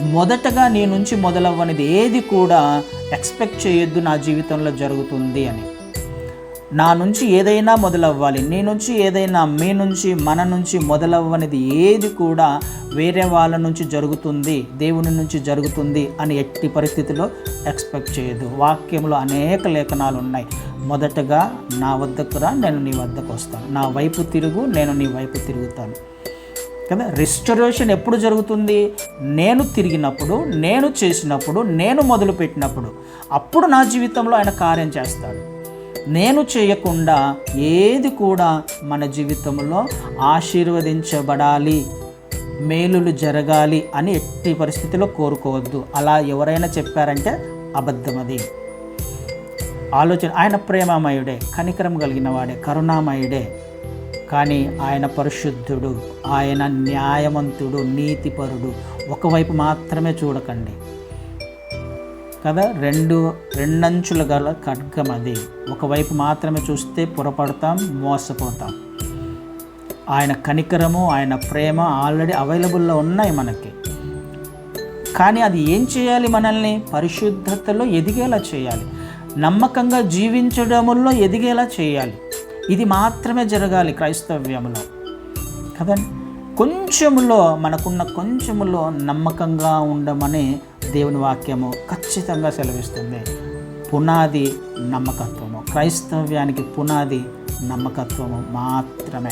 మొదటగా నీ నుంచి మొదలవ్వనిది ఏది కూడా ఎక్స్పెక్ట్ చేయొద్దు నా జీవితంలో జరుగుతుంది అని. నా నుంచి ఏదైనా మొదలవ్వాలి నీ నుంచి ఏదైనా మీ నుంచి మన నుంచి మొదలవ్వనిది ఏది కూడా వేరే వాళ్ళ నుంచి జరుగుతుంది దేవుని నుంచి జరుగుతుంది అని ఎట్టి పరిస్థితిలో ఎక్స్పెక్ట్ చేయదు వాక్యంలో అనేక లేఖనాలు ఉన్నాయి. మొదటగా నా వద్దకు రా నేను నీ వద్దకు వస్తాను. నా వైపు తిరుగు నేను నీ వైపు తిరుగుతాను. కదా? రిస్టరేషన్ ఎప్పుడు జరుగుతుంది? నేను తిరిగినప్పుడు నేను చేసినప్పుడు నేను మొదలుపెట్టినప్పుడు అప్పుడు నా జీవితంలో ఆయన కార్యం చేస్తాడు. నేను చేయకుండా ఏది కూడా మన జీవితంలో ఆశీర్వదించబడాలి మేలులు జరగాలి అని ఎట్టి పరిస్థితిలో కోరుకోవద్దు. అలా ఎవరైనా చెప్పారంటే అబద్ధం అది. ఆలోచన ఆయన ప్రేమమయుడే కనికరం కలిగిన వాడే కరుణామయుడే. కానీ ఆయన పరిశుద్ధుడు ఆయన న్యాయవంతుడు నీతిపరుడు. ఒకవైపు మాత్రమే చూడకండి. కదా? రెండు రెండంచుల గల ఖడ్గం అది. ఒకవైపు మాత్రమే చూస్తే పొరపడతాం మోసపోతాం. ఆయన కనికరము ఆయన ప్రేమ ఆల్రెడీ అవైలబుల్లో ఉన్నాయి మనకి. కానీ అది ఏం చేయాలి మనల్ని? పరిశుద్ధతలో ఎదిగేలా చేయాలి. నమ్మకంగా జీవించడంలో ఎదిగేలా చేయాలి. ఇది మాత్రమే జరగాలి క్రైస్తవ్యంలో కదండి? కొంచెములో మనకున్న కొంచెములో నమ్మకంగా ఉండమని దేవుని వాక్యము ఖచ్చితంగా సెలవిస్తుంది. పునాది నమ్మకత్వము. క్రైస్తవ్యానికి పునాది నమ్మకత్వము మాత్రమే.